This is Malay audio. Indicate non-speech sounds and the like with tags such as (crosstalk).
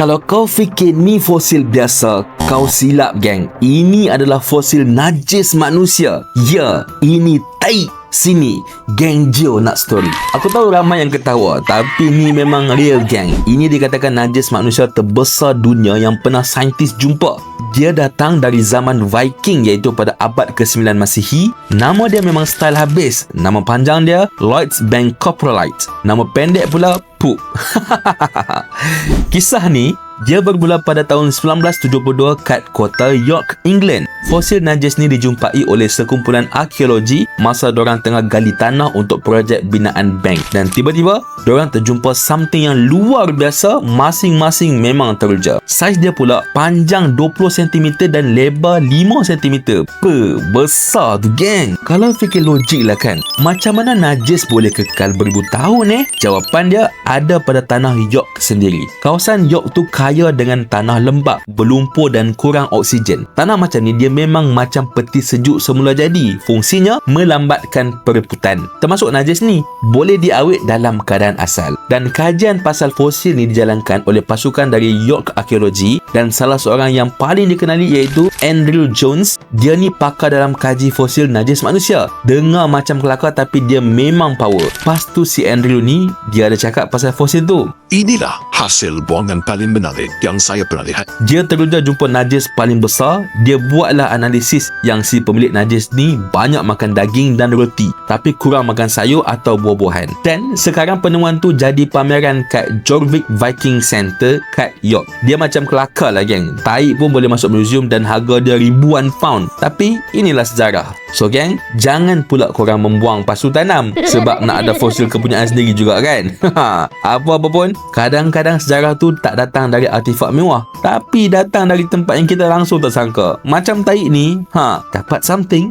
Kalau kau fikir ni fosil biasa, kau silap geng. Ini adalah fosil najis manusia. Ya, ini tai. Sini, geng Geo nak story. Aku tahu ramai yang ketawa, tapi ni memang real geng. Ini dikatakan najis manusia terbesar dunia yang pernah saintis jumpa. Dia datang dari zaman Viking iaitu pada abad ke-9 Masihi. Nama dia memang style habis. Nama panjang dia Lloyds Bank Coprolite. Nama pendek pula Poop. (laughs) Kisah ni dia bermula pada tahun 1972 kat kota York, England. Fosil najis ni dijumpai oleh sekumpulan arkeologi masa dorang tengah gali tanah untuk projek binaan bank. Dan tiba-tiba, dorang terjumpa something yang luar biasa masing-masing memang teruja. Saiz dia pula panjang 20 cm dan lebar 5 cm. Pe, besar tu geng. Kalau fikir logik lah kan, macam mana najis boleh kekal beribu tahun eh? Jawapan dia ada pada tanah York sendiri. Kawasan York tu kaya kaya dengan tanah lembap, berlumpur dan kurang oksigen. Tanah macam ni dia memang macam peti sejuk semula jadi. Fungsinya melambatkan pereputan. Termasuk najis ni boleh diawet dalam keadaan asal. Dan kajian pasal fosil ni dijalankan oleh pasukan dari York Archaeology dan salah seorang yang paling dikenali iaitu Andrew Jones. Dia ni pakar dalam kaji fosil najis manusia. Dengar macam kelakar tapi dia memang power. Pas tu si Andrew ni dia ada cakap pasal fosil tu. Inilah hasil buangan paling menarik yang saya pernah lihat. Dia teruja jumpa najis paling besar. Dia buatlah analisis yang si pemilik najis ni banyak makan daging dan roti tapi kurang makan sayur atau buah-buahan. Dan sekarang penemuan tu jadi pameran kat Jorvik Viking Center kat York. Dia macam kelakar lah geng. Tai pun boleh masuk museum dan harga dia ribuan pound. Tapi inilah sejarah. So geng, jangan pula korang membuang pasu tanam sebab nak ada fosil kepunyaan sendiri juga kan. (laughs) Apa-apa pun, kadang-kadang sejarah tu tak datang dari artifak mewah tapi datang dari tempat yang kita langsung tak sangka. Macam taik ni, ha, dapat something